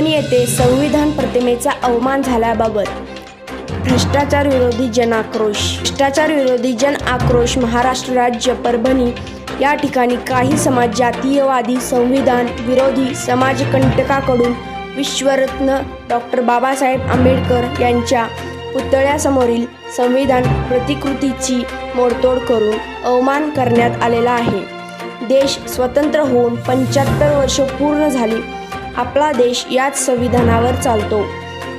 परभणी येथे संविधान प्रतिमेचा अवमान झाल्याबाबत भ्रष्टाचार विरोधी जन आक्रोश. भ्रष्टाचार विरोधी जन आक्रोश महाराष्ट्र राज्य परभणी या ठिकाणी काही समाज जातीयवादी संविधान विरोधी समाजकंटकाकडून विश्वरत्न डॉक्टर बाबासाहेब आंबेडकर यांच्या पुतळ्यासमोरील संविधान प्रतिकृतीची मोडतोड करून अवमान करण्यात आलेला आहे. देश स्वतंत्र होऊन पंच्याहत्तर वर्ष पूर्ण झाली. आपला देश याच संविधानावर चालतो.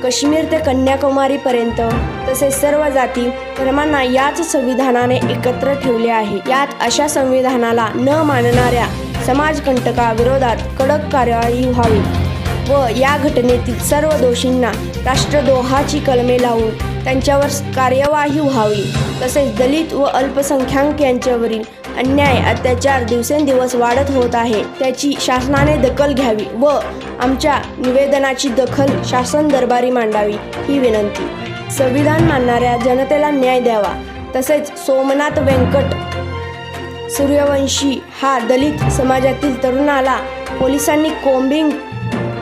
काश्मीर ते कन्याकुमारीपर्यंत तसेच सर्व जाती धर्मांना याच संविधानाने एकत्र ठेवले आहे. यात अशा संविधानाला न मानणाऱ्या समाजकंटकाविरोधात कडक कार्यवाही व्हावी व या घटनेतील सर्व दोषींना राष्ट्रद्रोहाची कलमे लावून त्यांच्यावर कार्यवाही व्हावी. तसेच दलित व अल्पसंख्याक यांच्यावरील अन्याय अत्याचार दिवसेंदिवस वाढत होत आहे. त्याची शासनाने दखल घ्यावी व आमच्या निवेदनाची दखल शासन दरबारी मांडावी ही विनंती. संविधान मानणाऱ्या जनतेला न्याय द्यावा. तसेच सोमनाथ व्यंकट सूर्यवंशी हा दलित समाजातील तरुणाला पोलिसांनी कोंबिंग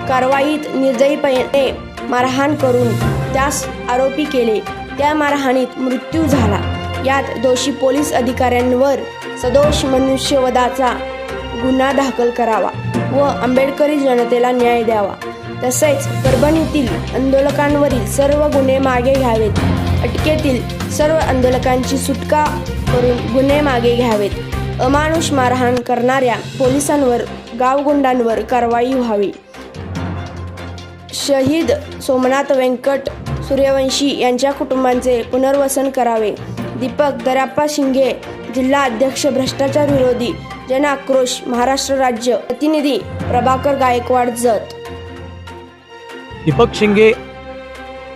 कारवाईत निर्दयीपणे मारहाण करून त्यास आरोपी केले. त्या मारहाणीत मृत्यू झाला. यात दोषी पोलीस अधिकाऱ्यांवर सदोष मनुष्यवधाचा गुन्हा दाखल करावा व आंबेडकरी जनतेला न्याय द्यावा. तसेच परभणीतील आंदोलकांवरील सर्व गुन्हे मागे घ्यावेत. अटकेतील सर्व आंदोलकांची सुटका करून गुन्हे मागे घ्यावेत. अमानुष मारहाण करणाऱ्या पोलिसांवर गावगुंडांवर कारवाई व्हावी. शहीद सोमनाथ व्यंकट सूर्यवंशी यांच्या कुटुंबांचे पुनर्वसन करावे. दीपक दराप्पा शिंगे जिल्हा अध्यक्ष भ्रष्टाचार विरोधी जन आक्रोश महाराष्ट्र राज्य प्रतिनिधी प्रभाकर गायकवाड जत. दीपक शिंगे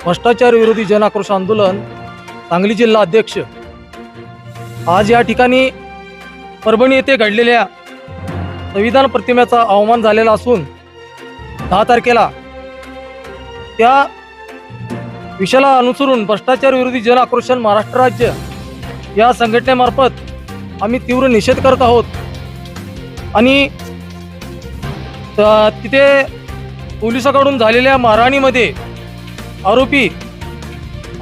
भ्रष्टाचार विरोधी जन आक्रोश आंदोलन सांगली जिल्हा अध्यक्ष. आज या ठिकाणी परभणी येथे घडलेल्या संविधान प्रतिमेचा अवमान झालेला असून दहा तारखेला त्या विषयाला अनुसरून भ्रष्टाचार विरोधी जन आक्रोशन महाराष्ट्र राज्य या संघटनेमार्फत आम्ही तीव्र निषेध करत आहोत. आणि त- तिथे पोलिसाकडून झालेल्या मारहाणीमध्ये आरोपी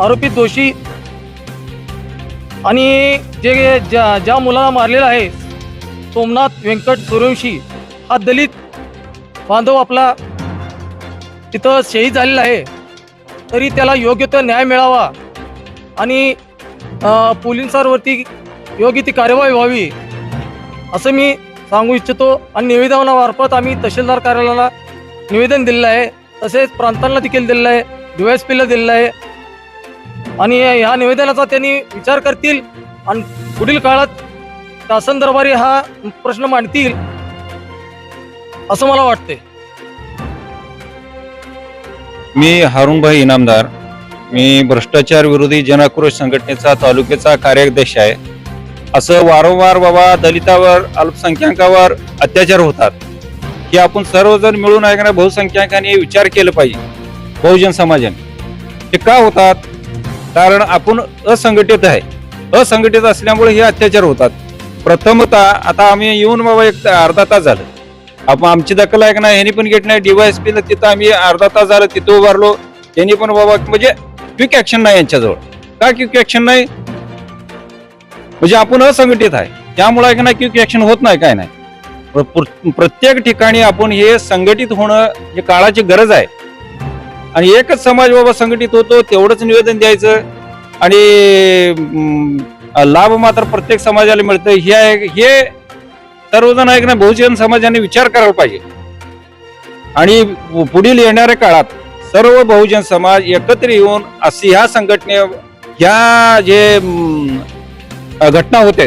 आरोपी दोषी आणि जे ज्या ज्या मुलाला मारलेला आहे सोमनाथ व्यंकट सूर्यवंशी हा दलित बांधव आपला तिथं शहीद झालेला आहे. तरी त्याला योग्य तो न्याय मिळावा आणि पोलिसांवरती योग्य ती कार्यवाही व्हावी असं मी सांगू इच्छितो. आणि निवेदनामार्फत आम्ही तहसीलदार कार्यालयाला निवेदन दिलेलं आहे. तसेच प्रांतांना देखील दिलेलं आहे. डी एस पीला दिलेलं आहे. आणि ह्या निवेदनाचा त्यांनी विचार करतील. आणि पुढील काळात शासन दरबारी हा प्रश्न मांडतील असं मला वाटते मी हारुणभाई इनामदार. मी भ्रष्टाचार विरोधी जनाक्रोश संघटनेचा तालुक्याचा कार्याध्यक्ष आहे. असं वारंवार बाबा दलितावर अल्पसंख्याकावर अत्याचार होतात. हे आपण सर्वजण मिळून आहे का बहुसंख्याकांनी विचार केला पाहिजे बहुजन समाजाने. हे का होतात? कारण आपण असंघटित आहे. असंघटित असल्यामुळे हे अत्याचार होतात. प्रथमतः आता आम्ही येऊन बाबा एक अर्धा तास झालं. आपण आमची दखल आहे नाही ह्यांनी पण घेत नाही. डीवायएसपीला तिथं आम्ही अर्धा तास झालं तिथं उभारलो. त्यांनी पण बाबा म्हणजे क्विक ॲक्शन नाही यांच्याजवळ. का क्विक ॲक्शन नाही? म्हणजे आपण असंघटित आहे. त्यामुळे आहे ना नाही क्विक ऍक्शन होत नाही काय नाही. प्र- प्रत्येक ठिकाणी आपण हे संघटित होणं हे काळाची गरज आहे. आणि एकच समाज बाबा संघटित होतो तेवढंच निवेदन द्यायचं. आणि लाभ मात्र प्रत्येक समाजाला मिळतं हे आहे हे सर्वजण आहे ना बहुजन समाजाने विचार करायला पाहिजे. आणि पुढील येणाऱ्या काळात सर्व बहुजन समाज एकत्र येऊन अशी ह्या संघटने ह्या जे घटना होते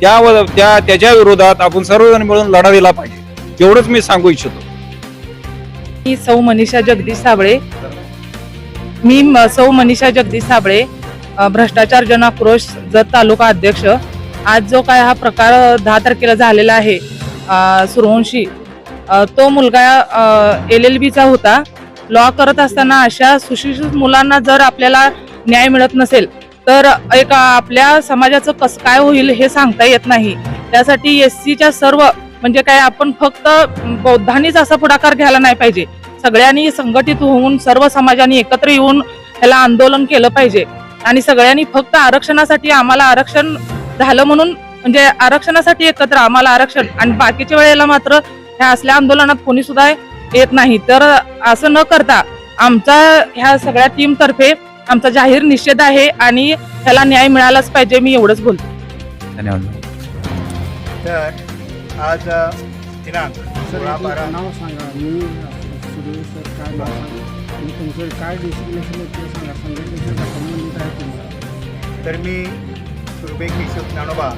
त्या व- त्या त्याच्या विरोधात आपण सर्वजण मिळून लढा दिला पाहिजे. एवढंच मी सांगू इच्छितो. मी सौ मनीषा जगदीश साबळे. मी म- सौ मनीषा जगदीश साबळे भ्रष्टाचार जन आक्रोश जत तालुका अध्यक्ष. आज जो काय हा प्रकार दहा तारखेला झालेला आहे सुरवंशी तो मुलगा एल एल बीचा होता. लॉ करत असताना अशा सुशिक्षित मुलांना जर आपल्याला न्याय मिळत नसेल तर एक आपल्या समाजाचं कसं काय होईल हे सांगता येत नाही. त्यासाठी एस सीच्या सर्व म्हणजे काय आपण फक्त बौद्धांनीच असा पुढाकार घ्यायला नाही पाहिजे. सगळ्यांनी संघटित होऊन सर्व समाजाने एकत्र येऊन ह्याला आंदोलन केलं पाहिजे. आणि सगळ्यांनी फक्त आरक्षणासाठी आम्हाला आरक्षण झालं म्हणून म्हणजे आरक्षणासाठी एकत्र आम्हाला आरक्षण आणि बाकीच्या वेळेला मात्र ह्या असल्या आंदोलनात कोणी सुद्धा येत नाही. तर असं न करता आमचा ह्या सगळ्या टीमतर्फे आमचा जाहीर निषेध आहे आणि ह्याला न्याय मिळालाच पाहिजे मी एवढंच बोलतो. धन्यवाद. तर आज दिनांक सोळा बारा. नाव सांगा. मी सुरेश सर काय नाव सांगा? आणि तुमचं काय डेसिग्नेशन आहे ते सांगा. संघटनेचं संबंधित आहे तुम्हाला तर मी सुरबे केशव ज्ञानोबा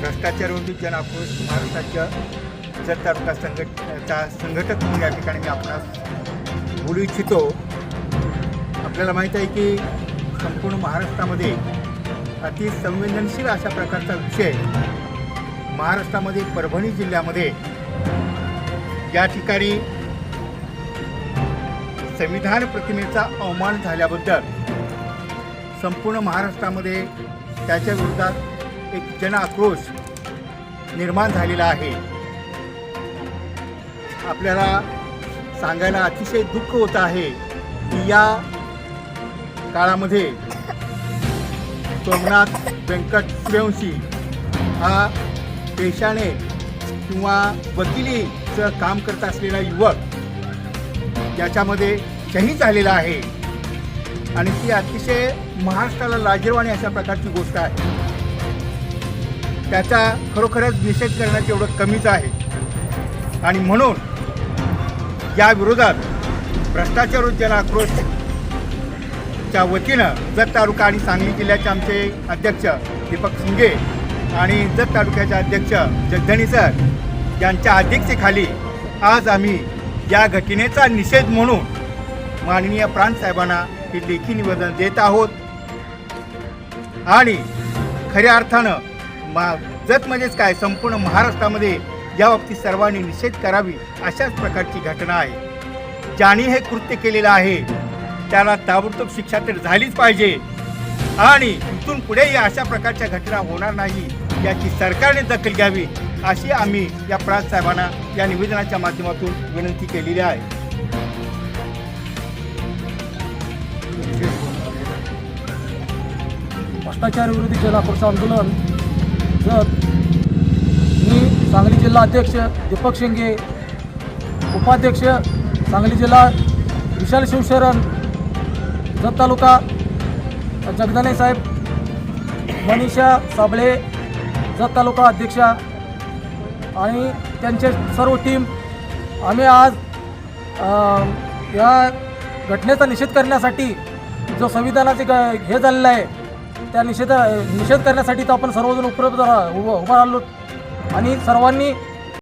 भ्रष्टाचार विरोधी जन आक्रोश महाराष्ट्राच्या जत तालुका संघटनेचा संघटक म्हणून या ठिकाणी मी आपणास बोलू इच्छितो. आपल्याला माहीत आहे की संपूर्ण महाराष्ट्रामध्ये अति संवेदनशील अशा प्रकारचा विषय महाराष्ट्रामध्ये परभणी जिल्ह्यामध्ये या ठिकाणी संविधान प्रतिमेचा अवमान झाल्याबद्दल संपूर्ण महाराष्ट्रामध्ये त्याच्या विरोधात एक जन आक्रोश निर्माण झालेला आहे. आपल्याला सांगायला अतिशय दुःख होत आहे की या काळामध्ये सोमनाथ व्यंकट सूर्यवंशी हा पेशाने किंवा वकिलीचं काम करत असलेला युवक याच्यामध्ये शहीद झालेला आहे. आणि ती अतिशय महाराष्ट्राला लाजीरवाणी अशा प्रकारची गोष्ट आहे. त्याचा खरोखरच निषेध करण्यात एवढं कमीच आहे. आणि म्हणून या विरोधात भ्रष्टाचार जन आक्रोशच्या वतीनं जत तालुका आणि सांगली जिल्ह्याचे आमचे अध्यक्ष दीपक शिंगे आणि जत तालुक्याचे अध्यक्ष जगधणी सर यांच्या अध्यक्षतेखाली आज आम्ही या घटनेचा निषेध म्हणून माननीय प्रांतसाहेबांना हे लेखी निवेदन देत आहोत. आणि खऱ्या अर्थानं मा जत म्हणजेच काय संपूर्ण महाराष्ट्रामध्ये या बाबतीत सर्वांनी निषेध करावी अशाच प्रकारची घटना आहे. ज्याने हे कृत्य केलेलं आहे त्याला ताबडतोब शिक्षा तर झालीच पाहिजे. आणि इथून पुढेही अशा प्रकारच्या घटना होणार नाही याची सरकारने दखल घ्यावी अशी आम्ही या प्रांत साहेबांना या निवेदनाच्या माध्यमातून विनंती केलेली आहे. भ्रष्टाचार विरोधी जनाक्रोश आंदोलन जर मी सांगली जिल्हा अध्यक्ष दीपक शिंगे उपाध्यक्ष सांगली जिल्हा विशाल शिवशरण जत तालुका जगदाने साहेब मनीषा साबळे जत तालुका अध्यक्षा आणि त्यांचे सर्व टीम आम्ही आज या घटनेचा निषेध करण्यासाठी जो संविधानाचे ग हे झालेलं आहे त्या निषेध निषेध करण्यासाठी तर आपण सर्वजण उपलब्ध उभं उभं राहिलो. आणि सर्वांनी